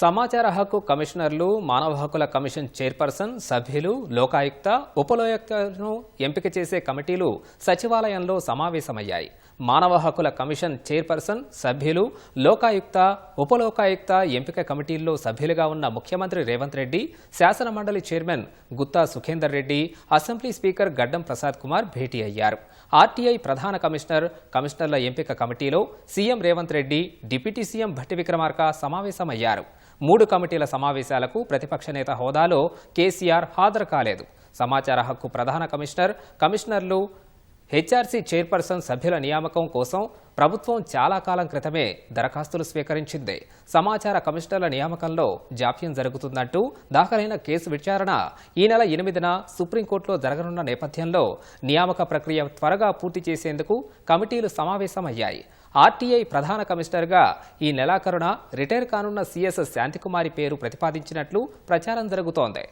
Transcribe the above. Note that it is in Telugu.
సమాచార హక్కు కమిషనర్లు మానవ హక్కుల కమిషన్ చైర్పర్సన్ సభ్యులు లోకాయుక్త ఉపలోకాయుక్తను ఎంపిక చేసే కమిటీలు సచివాలయంలో సమావేశమయ్యాయి. మానవ హక్కుల కమిషన్ చైర్పర్సన్ సభ్యులు లోకాయుక్త ఉపలోకాయుక్త ఎంపిక కమిటీల్లో సభ్యులుగా ఉన్న ముఖ్యమంత్రి రేవంత్ రెడ్డి శాసన మండలి chairman Gutha Sukhender Reddy assembly speaker Gaddam Prasad Kumar భేటీ అయ్యారు. ఆర్టీఐ ప్రధాన కమిషనర్ కమిషనర్ల ఎంపిక కమిటీలో CM Revanth Reddy deputy CM Bhatti Vikramarka సమావేశమయ్యారు. మూడు కమిటీల సమావేశాలకు ప్రతిపక్ష నేత హోదాలో కేసీఆర్ హాజరు కాలేదు. సమాచార హక్కు ప్రధాన కమిషనర్ కమిషనర్లు హెచ్ఆర్సీ చైర్పర్సన్ సభ్యుల నియామకం కోసం ప్రభుత్వం చాలా కాలం క్రితమే దరఖాస్తులు స్వీకరించింది. సమాచార కమిషనర్ల నియామకంలో జాప్యం జరుగుతుందంటూ దాఖలైన కేసు విచారణ ఈ నెల ఎనిమిదిన సుప్రీంకోర్టులో జరగనున్న నేపథ్యంలో నియామక ప్రక్రియ త్వరగా పూర్తి చేసేందుకు కమిటీలు సమావేశమయ్యాయి. ఆర్టీఐ ప్రధాన కమిషనర్గా ఈ నెలాఖరున రిటైర్ కానున్న సీఎస్ శాంతికుమారి పేరు ప్రతిపాదించినట్లు ప్రచారం జరుగుతోంది.